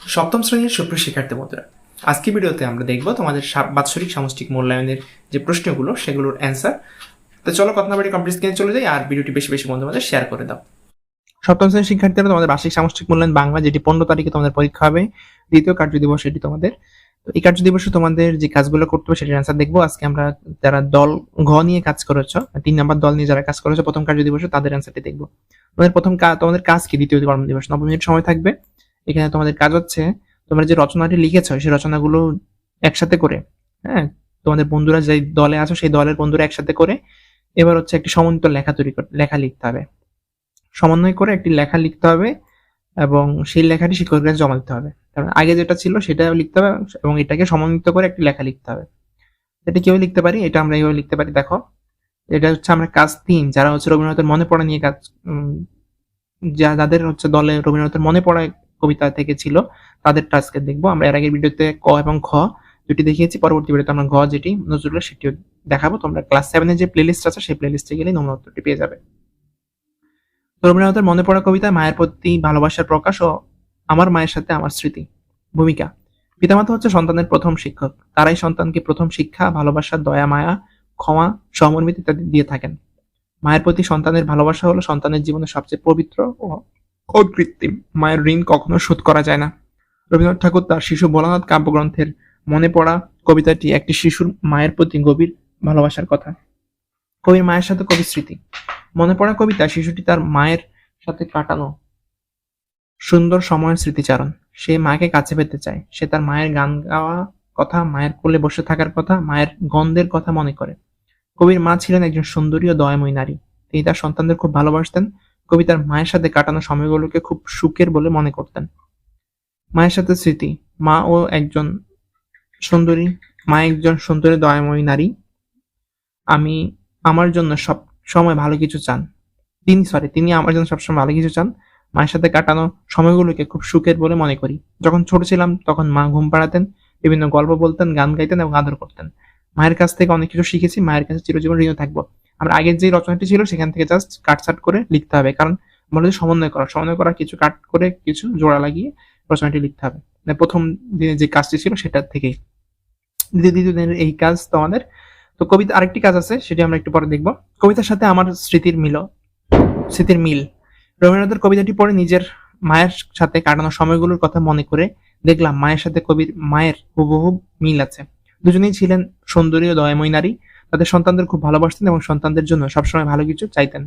সপ্তম শ্রেণির সুপ্রিয় শিক্ষার্থী বন্ধুরা আজকে ভিডিওতে আমরা দেখব তোমাদের বাৎসরিক সামষ্টিক মূল্যায়নের যে প্রশ্নগুলো, সেগুলোর অ্যান্সার তো চলো কথা না বাড়ি কমপ্লিট স্ক্রিনে চলে যাই আর ভিডিওটি বেশি বেশি বন্ধু আমাদের শেয়ার করে দাও। সপ্তম শ্রেণির শিক্ষার্থীরা তোমাদের বার্ষিক সামষ্টিক মূল্যায়ন বাংলা, যেটি পনেরো তারিখে তোমাদের পরীক্ষা হবে, দ্বিতীয় কার্য দিবস এটি তোমাদের। তো এই কার্য দিবসে তোমাদের যে কাজগুলো করতে হবে সেটির অ্যান্সার দেখব। আজকে আমরা যারা দল ঘ নিয়ে কাজ করেছ তিন নাম্বার দল নিয়ে যারা কাজ করেছ, প্রথম কার্য দিবসে তাদের অ্যান্সারটি দেখব। তোমাদের প্রথম তোমাদের কাজ কি দ্বিতীয় কর্ম দিবস? নব্বই মিনিট সময় থাকবে। এখানে তোমাদের কাজ হচ্ছে, তোমরা যে রচনাটি লিখেছো, সেই রচনাগুলো একসাথে করে হ্যাঁ? তোমাদের বন্ধুরা যে দলে আছো, সেই দলের বন্ধুরা একসাথে করে এবার হচ্ছে একটি সমন্বিত লেখা তৈরি লেখা লিখতে হবে। সমন্বয় করে একটি লেখা লিখতে হবে এবং সেই লেখাটি শিক্ষকের কাছে জমা দিতে হবে। কারণ আগে যেটা ছিল সেটা লিখতে হবে এবং এটাকে সমন্বিত করে একটি লেখা লিখতে হবে। এটা কীভাবে লিখতে পারি? এটা আমরা এইভাবে লিখতে পারি, দেখো। এটা হচ্ছে আমরা কাজ তিন, যারা হচ্ছে রবীন্দ্রনাথের মনে পড়া নিয়ে কাজ যা, যাদের হচ্ছে দলে রবীন্দ্রনাথের মনে পড়া কবিতা থেকে ছিল, তাদের আজকে দেখব। আমরা এর আগের ভিডিওতে ক এবং খ দুটি দেখিয়েছি, পরবর্তী ভিডিওতে আমরা ঘ যেটি নজরুলের সেটিও দেখাবো। তোমরা ক্লাস সেভেনের যে প্লেলিস্ট আছে, সেই প্লেলিস্টে গেলে নমুনা উত্তরটি পেয়ে যাবে। রবীন্দ্রনাথের মনে পড়া কবিতায় মায়ের প্রতি ভালোবাসার প্রকাশ ও আমার মায়ের সাথে আমার স্মৃতি, ভূমিকা। পিতামাতা হচ্ছে সন্তানের প্রথম শিক্ষক। তারাই সন্তানকে প্রথম শিক্ষা, ভালোবাসা, দয়া, মায়া, ক্ষমা, সহমর্মিতা ইত্যাদি দিয়ে থাকেন। মায়ের প্রতি সন্তানের ভালোবাসা হলো সন্তানের জীবনে সবচেয়ে পবিত্র ও অকৃত্রিম মায়ের ঋণ কখনো শোধ করা যায় না। রবীন্দ্রনাথ ঠাকুর তার শিশু ভোলানাথ কাব্যগ্রন্থের মনে পড়া কবিতাটি একটি শিশুর মায়ের প্রতি গভীর ভালোবাসার কথা। কবির মায়ের সাথে কবির স্মৃতি। মনে পড়া কবিতা শিশুটি তার মায়ের সাথে কাটানো সুন্দর সময়ের স্মৃতিচারণ। সে মাকে কাছে পেতে চায়। সে তার মায়ের গান গাওয়া কথা, মায়ের কোলে বসে থাকার কথা, মায়ের গন্ধের কথা মনে করে। কবির মা ছিলেন একজন সুন্দরী ও দয়াময়ী নারী। তিনি তার সন্তানদের খুব ভালোবাসতেন। কবি তার মায়ের সাথে কাটানো সময়গুলোকে খুব সুখের বলে মনে করতেন। মায়ের সাথে স্মৃতি, মা ও একজন সুন্দরী, মা একজন সুন্দরী দয়াময়ী নারী। আমি আমার জন্য সব সময় ভালো কিছু চান। তিনি সরি তিনি আমার জন্য সবসময় ভালো কিছু চান। মায়ের সাথে কাটানো সময়গুলোকে খুব সুখের বলে মনে করি। যখন ছোট ছিলাম, তখন মা ঘুম পাড়াতেন, বিভিন্ন গল্প বলতেন, গান গাইতেন এবং আদর করতেন। মায়ের কাছ থেকে অনেক কিছু শিখেছি, মায়ের কাছে চিরজীবন ঋণ থাকব। আমরা আগের যে রচনাটি ছিল, সেখান থেকে জাস্ট কাটছাট করে লিখতে হবে। কারণ বলে সমন্বয় করা সমন্বয় করা, কিছু কাট করে কিছু জোড়া লাগিয়ে রচনাটি লিখতে হবে। মানে প্রথম দিনে যে কাজটি ছিল সেটার থেকেই। দ্বিতীয় দিনের এই কাজ তোমাদের। তো কবিতা আরেকটি কাজ আছে, সেটি আমরা একটু পরে দেখব। কবিতার সাথে আমার স্মৃতির মিল স্মৃতির মিল। রবীন্দ্রনাথের কবিতাটি পড়ে নিজের মায়ের সাথে কাটানো সময়গুলোর কথা মনে করে দেখলাম মায়ের সাথে কবির, মায়ের হুবহু মিল আছে। দুজনেই ছিলেন সুন্দরী ও দয়াময়ী নারী। তাদের সন্তানদের খুব ভালোবাসতেন এবং সন্তানদের জন্য সবসময় ভালো কিছু চাইতেন।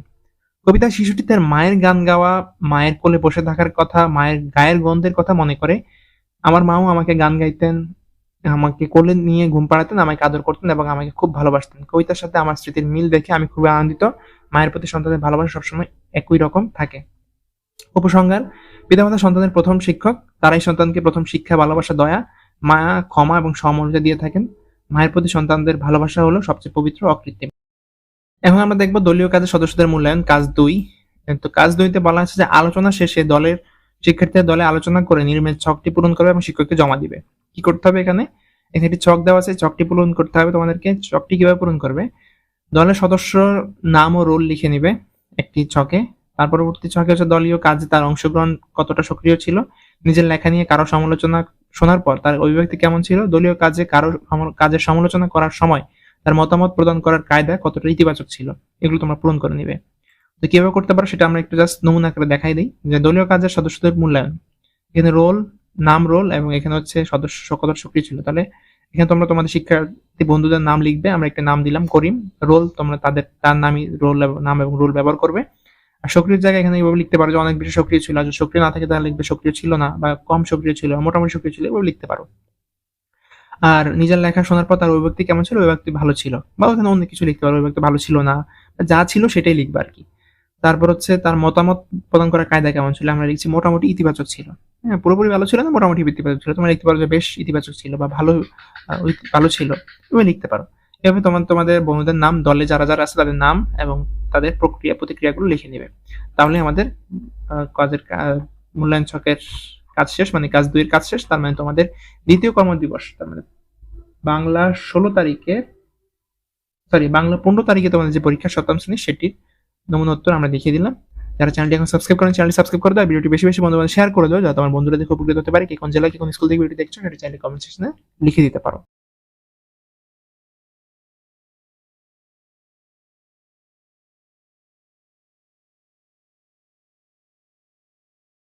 কবিতা শিশুটি তার মায়ের গান গাওয়া, মায়ের কোলে বসে থাকার কথা, মায়ের গায়ের গন্ধের কথা মনে করে। আমার মাও আমাকে গান গাইতেন, আমাকে কোলে নিয়ে ঘুম পাড়াতেন, আমাকে আদর করতেন এবং আমাকে খুব ভালোবাসতেন। কবিতার সাথে আমার স্মৃতির মিল দেখে আমি খুবই আনন্দিত। মায়ের প্রতি সন্তানের ভালোবাসা সবসময় একই রকম থাকে। উপসংহার পিতামাতা সন্তানের প্রথম শিক্ষক, তারাই সন্তানকে প্রথম শিক্ষা, ভালোবাসা, দয়া মায়া, ক্ষমা এবং সমর্থা দিয়ে থাকেন। মায়ের প্রতি সন্তানদের ভালোবাসা হলো সবচেয়ে পবিত্র অকৃত্রিম। এখন আমরা দেখব দলীয় কাজের সদস্যদের মূল্যায়ন, কাজ দুই। তো কাজ দুইতে বলা আছে যে, আলোচনা শেষে দলের শিক্ষার্থীদের দলে আলোচনা করে নির্মের ছকটি পূরণ করবে এবং শিক্ষককে জমা দিবে। কি করতে হবে এখানে? এখানে একটি ছক দেওয়া আছে, ছকটি পূরণ করতে হবে তোমাদেরকে। ছকটি কীভাবে পূরণ করবে? দলের সদস্য নাম ও রোল লিখে নিবে একটি ছকে। তার পরবর্তী ছকে হচ্ছে দলীয় কাজে তার অংশগ্রহণ কতটা সক্রিয় ছিল, নিজের লেখা নিয়ে কারও সমালোচনা শোনার পর তার অভিব্যক্তি কেমন ছিল? দলীয় কাজে কারও কাজের সমালোচনা করার সময় তার মতামত প্রদান করার কায়দা কতটা ইতিবাচক ছিল? এগুলো তোমরা পূরণ করে নিবে। তো কীভাবে করতে পারো সেটা আমরা একটু জাস্ট নমুনা করে দেখাই দিই। যে দলীয় কাজের সদস্যদের মূল্যায়ন। এখানে রোল নাম রোল এবং এখানে হচ্ছে সদস্য কতটা সক্রিয় ছিল? তাহলে এখানে তোমরা তোমাদের শিক্ষার্থী বন্ধুদের নাম লিখবে। আমরা একটা নাম দিলাম, করিম। রোল তোমরা তাদের, তার নামই রোল নাম এবং রোল ব্যবহার করবে। আর সক্রিয় জায়গায় এখানে এইভাবে লিখতে পারো যে অনেক বেশি সক্রিয় ছিল, আর যদি সক্রিয় না থাকে তাহলে লিখবে সক্রিয় ছিল না বা কম সক্রিয় ছিল মোটামুটি সক্রিয় ছিল এভাবে লিখতে পারো। আর নিজের লেখা শোনার পর তার অভিব্যক্তি কেমন ছিল? ওই ব্যক্তি ভালো ছিল। বা ওখানে অন্য কিছু লিখতে পারো ওই ব্যক্তি ভালো ছিল না। যা ছিল সেটাই লিখবে আর কি। তারপর হচ্ছে তার মতামত প্রদান করার কায়দা কেমন ছিল? আমরা লিখছি মোটামুটি ইতিবাচক ছিল। হ্যাঁ পুরোপুরি ভালো ছিল না, মোটামুটি ইতিবাচক ছিল। তোমরা লিখতে পারো যে বেশ ইতিবাচক ছিল বা ভালো ওই ভালো ছিল। তুমি লিখতে পারো। এভাবে তোমার তোমাদের বন্ধুদের নাম, দলে যারা যারা আছে তাদের নাম এবং তাদের প্রক্রিয়া, প্রতিক্রিয়াগুলো লিখে নেবে। তাহলে আমাদের কাজের মূল্যায়ন ছকের কাজ শেষ মানে কাজ দুইয়ের কাজ শেষ, তার মানে তোমাদের দ্বিতীয় কর্মদিবস, তার মানে বাংলা ষোলো তারিখে সরি বাংলা পনেরো তারিখে তোমাদের যে পরীক্ষা, সপ্তম শ্রেণি, সেটির নমুনা উত্তর আমরা দেখিয়ে দিলাম। যারা চ্যানেলটি এখন সাবস্ক্রাইব করেন চ্যানেলটি সাবস্ক্রাইব করে দাও। ভিডিওটি বেশি বেশি বন্ধু শেয়ার করে দাও, যাতে আমার বন্ধুরা দেখে উপকৃত হতে পারে। কোন জেলায় কোন স্কুল থেকে ভিডিও দেখছ, সেটা চ্যানেল কমেন্ট সেকশনে লিখে দিতে পারো।